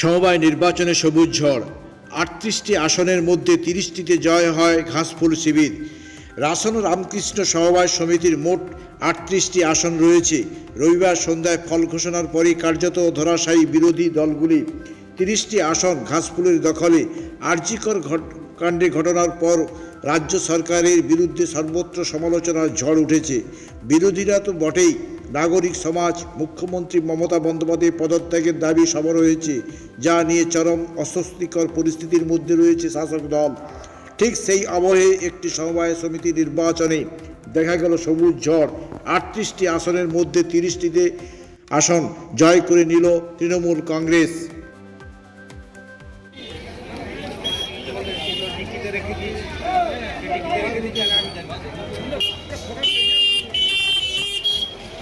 সমবায় নির্বাচনে সবুজ ঝড়। আটত্রিশটি আসনের মধ্যে তিরিশটিতে জয় হয় ঘাসফুল শিবির। রাসন রামকৃষ্ণ সমবায় সমিতির মোট আটত্রিশটি আসন রয়েছে। রবিবার সন্ধ্যায় ফল ঘোষণার পরই কার্যত ধরাশায়ী বিরোধী দলগুলি তিরিশটি আসন ঘাসফুলের দখলে আর্যিকর কাণ্ডে ঘটনার পর রাজ্য সরকারের বিরুদ্ধে সর্বত্র সমালোচনার ঝড় উঠেছে। বিরোধীরা তো বটেই নাগরিক সমাজ, মুখ্যমন্ত্রী মমতা বন্দ্যোপাধ্যায় পদত্যাগের দাবি সবর হয়েছে যা নিয়ে চরম অস্বস্তিকর পরিস্থিতির মধ্যে রয়েছে শাসক দল। ঠিক সেই আবহে একটি সমবায় সমিতি নির্বাচনে দেখা গেল সবুজ ঝড়। আটত্রিশটি আসনের মধ্যে তিরিশটিতে আসন জয় করে নিল তৃণমূল কংগ্রেস। বন্দে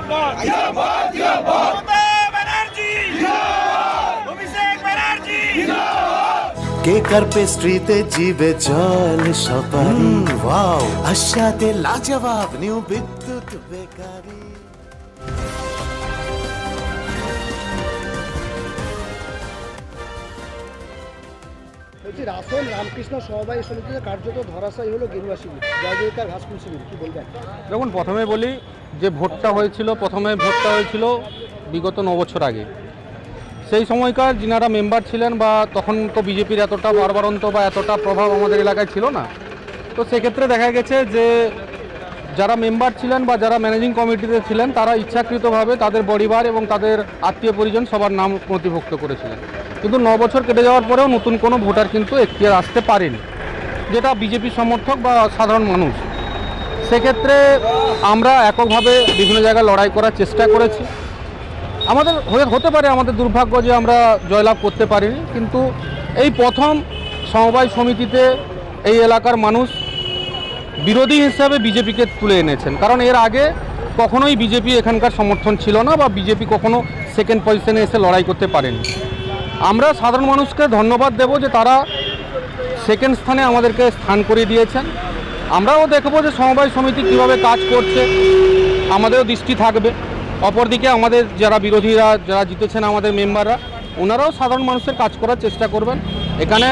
জিন্দাবাদ জিন্দাবাদ জিন্দাবাদ ব্যানার্জি জিন্দাবাদ অভিষেক ব্যানার্জি কেকার পেস্ট্রিতে জিবে জল সপারি ওয়াও আশাতে লাজবাব নিউ বিদ্যুৎ বেকারি। বলছি রাসন রামকৃষ্ণ সমবায় সমিতিতে কার্যত ধরাশায়ী হলো গেরুয়া শিবির জয়জয়কার শিবির বলবেন? দেখুন, প্রথমে বলি যে ভোটটা হয়েছিল, প্রথমে ভোটটা হয়েছিল বিগত ন বছর আগে। সেই সময়কার যিনারা মেম্বার ছিলেন বা তখন তো বিজেপির এতটা বারবারন্ত বা এতটা প্রভাব আমাদের এলাকায় ছিল না, তো সেক্ষেত্রে দেখা গেছে যে যারা মেম্বার ছিলেন বা যারা ম্যানেজিং কমিটিতে ছিলেন, তারা ইচ্ছাকৃতভাবে তাদের পরিবার এবং তাদের আত্মীয় পরিজন সবার নাম নথিভুক্ত করেছিলেন। কিন্তু ন বছর কেটে যাওয়ার পরেও নতুন কোনো ভোটার কিন্তু এখতিয়ার আসতে পারেনি, যেটা বিজেপি সমর্থক বা সাধারণ মানুষ। সেক্ষেত্রে আমরা এককভাবে বিভিন্ন জায়গায় লড়াই করার চেষ্টা করেছি। আমাদের হতে পারে আমাদের দুর্ভাগ্য যে আমরা জয়লাভ করতে পারিনি, কিন্তু এই প্রথম সমবায় সমিতিতে এই এলাকার মানুষ বিরোধী হিসাবে বিজেপিকে তুলে এনেছেন। কারণ এর আগে কখনোই বিজেপি এখানকার সমর্থন ছিল না বা বিজেপি কখনো সেকেন্ড পজিশনে এসে লড়াই করতে পারেনি। আমরা সাধারণ মানুষকে ধন্যবাদ দেব যে তারা সেকেন্ড স্থানে আমাদেরকে স্থান করে দিয়েছেন। আমরাও দেখব যে সমবায় সমিতি কীভাবে কাজ করছে, আমাদেরও দৃষ্টি থাকবে। অপরদিকে আমাদের যারা বিরোধীরা, যারা জিতেছেন আমাদের মেম্বাররা ওনারাও সাধারণ মানুষের কাজ করার চেষ্টা করবেন। এখানে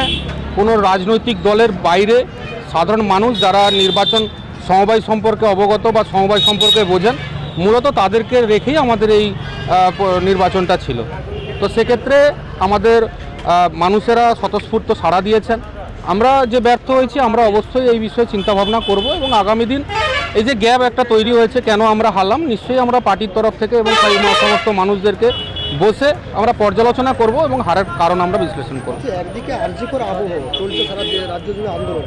কোনো রাজনৈতিক দলের বাইরে সাধারণ মানুষ যারা নির্বাচন সমবায় সম্পর্কে অবগত বা সমবায় সম্পর্কে বোঝেন, মূলত তাদেরকে রেখেই আমাদের এই নির্বাচনটা ছিল। তো সেক্ষেত্রে আমাদের মানুষেরা স্বতঃস্ফূর্ত সাড়া দিয়েছেন। আমরা যে ব্যর্থ হয়েছি আমরা অবশ্যই এই বিষয়ে চিন্তাভাবনা করব এবং আগামী দিন এই যে গ্যাপ একটা তৈরি হয়েছে কেন আমরা হারলাম নিশ্চয়ই আমরা পার্টির তরফ থেকে এবং সমস্ত মানুষদেরকে বসে আমরা পর্যালোচনা করব এবং হারের কারণ আমরা বিশ্লেষণ করব। একদিকে আর্যিকর আবহাওয়া চলছে সারা রাজ্য জুড়ে আন্দোলন।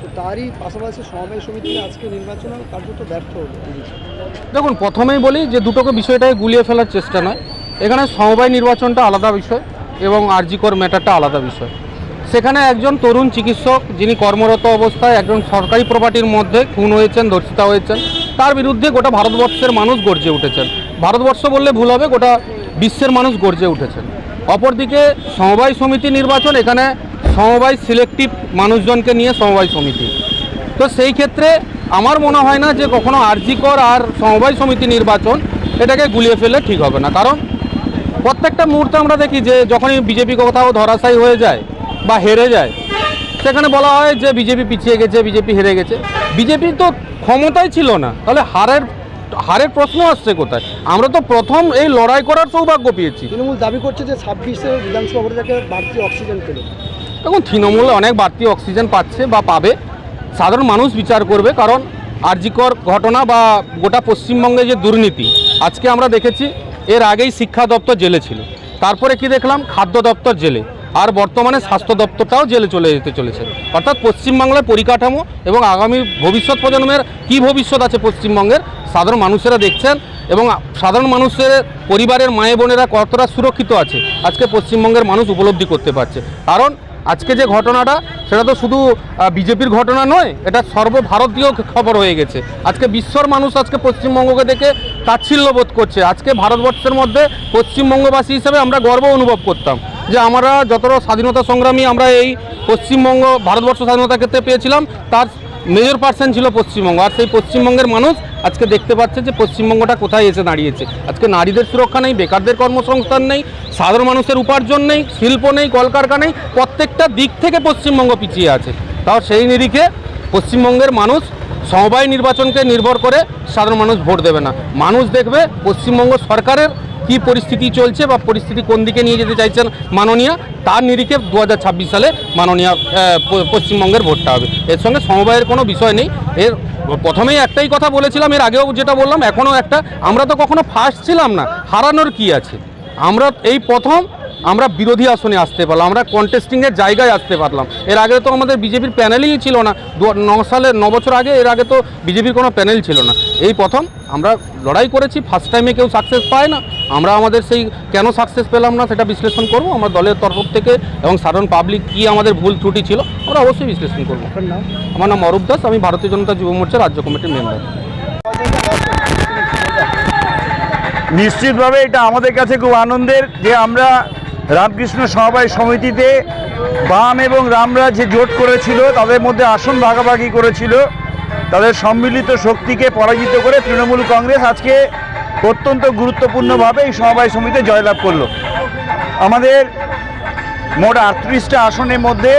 তো তারই পাশাপাশি সমবায় সমিতি আজকে নির্বাচনে কার্যত ব্যর্থ হলো। দেখুন প্রথমেই বলি যে দুটোকে বিষয়টাকে গুলিয়ে ফেলার চেষ্টা নয়। এখানে সমবায় নির্বাচনটা আলাদা বিষয় এবং আরজিকর ম্যাটারটা আলাদা বিষয়। সেখানে একজন তরুণ চিকিৎসক যিনি কর্মরত অবস্থায় একজন সরকারি প্রপার্টির মধ্যে খুন হয়েছেন ধর্ষিতা হয়েছেন, তার বিরুদ্ধে গোটা ভারতবর্ষের মানুষ গর্জে উঠেছেন। ভারতবর্ষ বললে ভুল হবে, গোটা বিশ্বের মানুষ গর্জে উঠেছেন। অপরদিকে সমবায় সমিতি নির্বাচন, এখানে সমবায় সিলেক্টিভ মানুষজনকে নিয়ে সমবায় সমিতি। তো সেই ক্ষেত্রে আমার মনে হয় না যে কখনো আরজিকর আর সমবায় সমিতি নির্বাচন এটাকে গুলিয়ে ফেললে ঠিক হবে না। কারণ প্রত্যেকটা মুহূর্তে আমরা দেখি যে যখনই বিজেপি কোথাও ধরাশায়ী হয়ে যায় বা হেরে যায় সেখানে বলা হয় যে বিজেপি পিছিয়ে গেছে বিজেপি হেরে গেছে। বিজেপি তো ক্ষমতাই ছিল না। তাহলে হারের হারের প্রশ্ন আসছে কোথায়? আমরা তো প্রথম এই লড়াই করার সৌভাগ্য পেয়েছি। তৃণমূল দাবি করছে যে ছাব্বিশে বিধানসভা ভোটে থেকে বাড়তি অক্সিজেন পেল। এখন তৃণমূল অনেক বাড়তি অক্সিজেন পাচ্ছে বা পাবে। সাধারণ মানুষ বিচার করবে কারণ আরজিকর ঘটনা বা গোটা পশ্চিমবঙ্গে যে দুর্নীতি আজকে আমরা দেখেছি এর আগেই শিক্ষা দপ্তর জেলে ছিল। তারপরে কি দেখলাম? খাদ্য দপ্তর জেলে। আর বর্তমানে স্বাস্থ্য দপ্তরটাও জেলে চলে যেতে চলেছে। অর্থাৎ পশ্চিমবাংলার পরিকাঠামো এবং আগামী ভবিষ্যৎ প্রজন্মের কী ভবিষ্যৎ আছে পশ্চিমবঙ্গের, সাধারণ মানুষেরা দেখছেন এবং সাধারণ মানুষের পরিবারের মায়ে বোনেরা কতটা সুরক্ষিত আছে আজকে পশ্চিমবঙ্গের মানুষ উপলব্ধি করতে পারছে। কারণ আজকে যে ঘটনাটা, সেটা তো শুধু বিজেপির ঘটনা নয়, এটা সর্বভারতীয় খবর হয়ে গেছে। আজকে বিশ্বর মানুষ আজকে পশ্চিমবঙ্গকে দেখে তাচ্ছিল্য বোধ করছে। আজকে ভারতবর্ষের মধ্যে পশ্চিমবঙ্গবাসী হিসেবে আমরা গর্ব অনুভব করতাম যে আমরা যতটা স্বাধীনতা সংগ্রামী আমরা এই পশ্চিমবঙ্গ, ভারতবর্ষ স্বাধীনতা ক্ষেত্রে পেয়েছিলাম, তার মেজর পার্সেন্ট ছিল পশ্চিমবঙ্গ। আর সেই পশ্চিমবঙ্গের মানুষ আজকে দেখতে পাচ্ছে যে পশ্চিমবঙ্গটা কোথায় এসে দাঁড়িয়েছে। আজকে নারীদের সুরক্ষা নেই, বেকারদের কর্মসংস্থান নেই, সাধারণ মানুষের উপার্জন নেই, শিল্প নেই, কলকারখানা নেই, প্রত্যেকটা দিক থেকে পশ্চিমবঙ্গ পিছিয়ে আছে। তাও সেই নিরিখে পশ্চিমবঙ্গের মানুষ সমবায় নির্বাচনকে নির্ভর করে সাধারণ মানুষ ভোট দেবে না। মানুষ দেখবে পশ্চিমবঙ্গ সরকারের কি পরিস্থিতি চলছে বা পরিস্থিতি কোন দিকে নিয়ে যেতে চাইছেন মাননীয়া, তার নিরিখে দু হাজার ছাব্বিশ সালে মাননীয়া পশ্চিমবঙ্গের ভোটটা হবে। এর সঙ্গে সমবায়ের কোনো বিষয় নেই। এর প্রথমেই একটাই কথা বলেছিলাম, এর আগেও যেটা বললাম, এখনও একটা। আমরা তো কখনো ফার্স্ট ছিলাম না। হারানোর কি আছে? আমরা এই প্রথম আমরা বিরোধী আসনে আসতে পারলাম আমরা কন্টেস্টিংয়ের জায়গায় আসতে পারলাম। এর আগে তো আমাদের বিজেপির প্যানেলই ছিল না। দু ন সালে ন বছর আগে এর আগে তো বিজেপির কোনো প্যানেল ছিল না। এই প্রথম আমরা লড়াই করেছি ফার্স্ট টাইমে কেউ সাকসেস পায় না। আমরা আমাদের সেই কেন সাকসেস পেলাম না সেটা বিশ্লেষণ করব। আমার দলের তরফ থেকে এবং সাধারণ পাবলিক কী আমাদের ভুল ত্রুটি ছিল আমরা অবশ্যই বিশ্লেষণ করব। আমার নাম অরূপ দাস আমি ভারতীয় জনতা যুব মোর্চা রাজ্য কমিটির মেম্বার নিশ্চিতভাবে এটা আমাদের কাছে খুব আনন্দের যে আমরা রামকৃষ্ণ সমবায় সমিতিতে বাম এবং রামরা যে জোট করেছিল, তাদের মধ্যে আসন ভাগাভাগি করেছিল। তাদের সম্মিলিত শক্তিকে পরাজিত করে তৃণমূল কংগ্রেস আজকে অত্যন্ত গুরুত্বপূর্ণভাবে এই সমবায় সমিতিতে জয়লাভ করল। আমাদের মোট আটত্রিশটা আসনের মধ্যে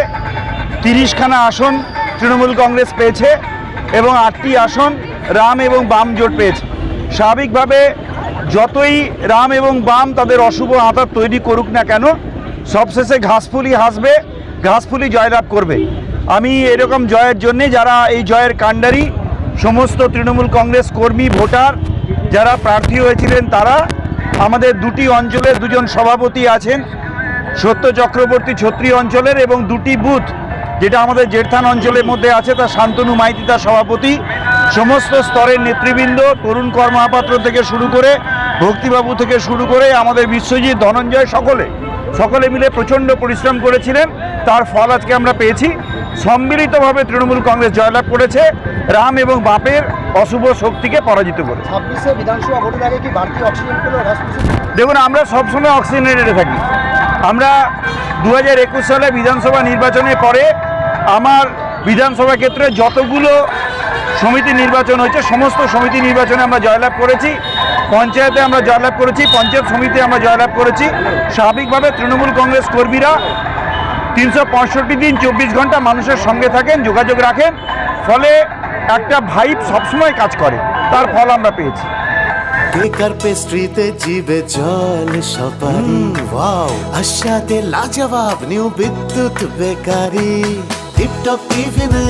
তিরিশখানা আসন তৃণমূল কংগ্রেস পেয়েছে এবং আটটি আসন রাম এবং বাম জোট পেয়েছে। স্বাভাবিকভাবে যতই রাম এবং বাম তাদের অশুভ আঁতার তৈরি করুক না কেন, সবশেষে ঘাসফুলি হাসবে, ঘাসফুলি জয়লাভ করবে। আমি এরকম জয়ের জন্যে যারা এই জয়ের কাণ্ডারি, সমস্ত তৃণমূল কংগ্রেস কর্মী, ভোটার, যারা প্রার্থী হয়েছিলেন তারা, আমাদের দুটি অঞ্চলের দুজন সভাপতি আছেন, সত্য চক্রবর্তী ছত্রী অঞ্চলের এবং দুটি বুথ, যেটা আমাদের জেঠথান অঞ্চলের মধ্যে আছে তার শান্তনু মাইতি তার সভাপতি সমস্ত স্তরের নেতৃবৃন্দ তরুণ কর্মহাপাত্র থেকে শুরু করে ভক্তিবাবু থেকে শুরু করে আমাদের বিশ্বজিৎ ধনঞ্জয় সকলে সকলে মিলে প্রচণ্ড পরিশ্রম করেছিলেন। তার ফল আজকে আমরা পেয়েছি। সম্মিলিতভাবে তৃণমূল কংগ্রেস জয়লাভ করেছে। রাম এবং বাপের অশুভ শক্তিকে পরাজিত করে অক্সিজেন দেখুন আমরা সবসময় অক্সিজেনেটে থাকি। আমরা দু হাজার একুশ সালে বিধানসভা নির্বাচনের পরে আমার বিধানসভা ক্ষেত্রে যতগুলো সমিতি নির্বাচন হয়েছে সমস্ত সমিতি নির্বাচনে আমরা জয়লাভ করেছি পঞ্চায়েতে আমরা জয়লাভ করেছি পঞ্চায়েত সমিতি আমরা জয়লাভ করেছি। স্বাভাবিকভাবে তৃণমূল কংগ্রেস কর্মীরা তিনশো পঁয়ষট্টি দিন চব্বিশ ঘণ্টা মানুষের সঙ্গে থাকেন যোগাযোগ রাখেন ফলে একটা ভাইব সবসময় কাজ করে তার ফল আমরা পেয়েছি। কেকার পেস্ট্রিতে জিবে জল সপারি ওয়াও আশাতে লাজবাব নিউ বিদ্যুৎ বেকারি টিপটপ টিফিনে